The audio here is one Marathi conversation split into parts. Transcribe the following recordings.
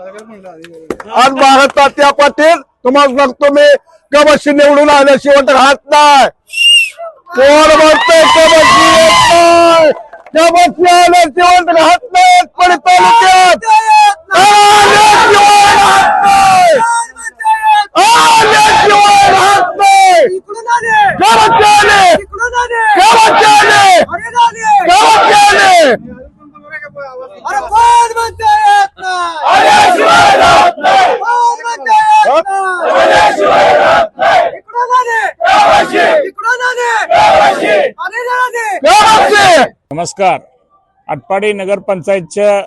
आज भारत तात्या पाटील तुम्हाला सांगतो मी कबशी निवडून आल्याशिवाय तर हात नाही. कोण म्हणतंय कबशी येत नाही? कबशी आल्याशिवाय तर नाही पण तालुक्यात आल्याशिवाय हात नाही आल्याशिवाय हात नाही कबशी आले कबशी आले कबशी आले अरे कोण म्हणते येत नाही आल्याशिवाय राहत नाही कोण म्हणते येत नाही इकडून आले इकडून आले आले ना आले कबशी नमस्कार. आटपाडी नगरपंचायतचं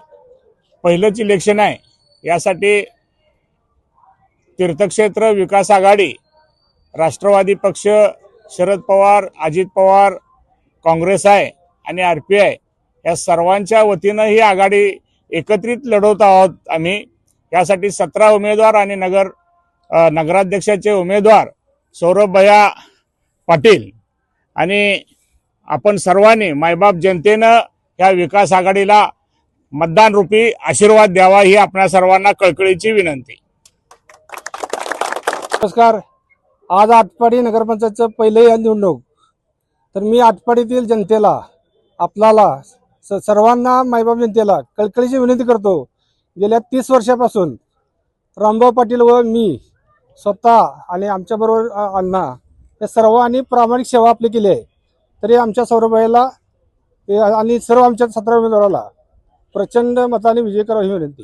पहिलंच इलेक्शन आहे. यासाठी तीर्थक्षेत्र विकास आघाडी राष्ट्रवादी पक्ष शरद पवार अजित पवार काँग्रेस आहे आणि आर पी आय या सर्वांच्या वतीनं ही आघाडी एकत्रित लढवत आहोत आम्ही. यासाठी सतरा उमेदवार आणि नगर नगराध्यक्षाचे उमेदवार सौरभ भया पाटील आणि आपण सर्वांनी मायबाप जनतेनं या विकास आघाडीला मतदान रूपी आशीर्वाद द्यावा ही आपल्या सर्वांना कळकळीची विनंती. नमस्कार. आज आटपाडी नगरपंचायतचं पहिलं या निवडणूक. तर मी आटपाडीतील जनतेला आपल्याला स सर्वांना मायबाप जनतेला कळकळीची विनंती करतो. गेल्या तीस वर्षापासून रामभाऊ पाटील व मी स्वतः आणि आमच्याबरोबर अण्णा या सर्वांनी प्रामाणिक सेवा आपली केली आहे. तरी आमच्या सौरभाईला आणि सर्व आमच्या सतरा उमेदवाराला प्रचंड मताने विजय करावा ही विनंती.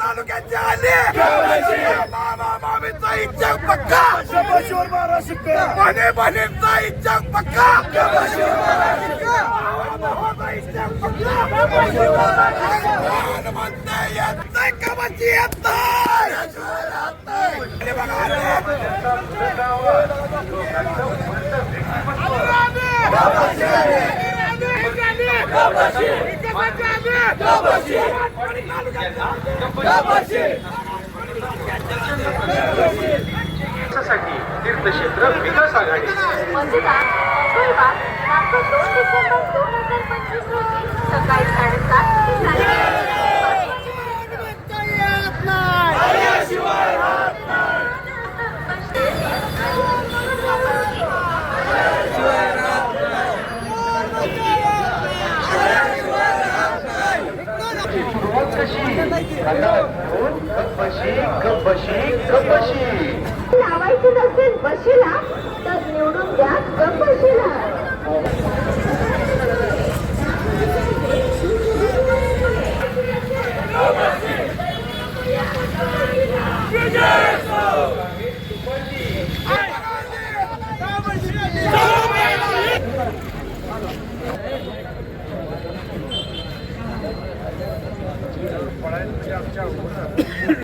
तालुक्याचे आले. मामा मामीचा इच्छा पक्का. बने बनेचा इच्छा पक्का. म्हणते येत नाही कमाची येत नाही आले बघा, आले. साठी तीर्थक्षेत्र विकास आघाडी. लावायचं असेल बशीला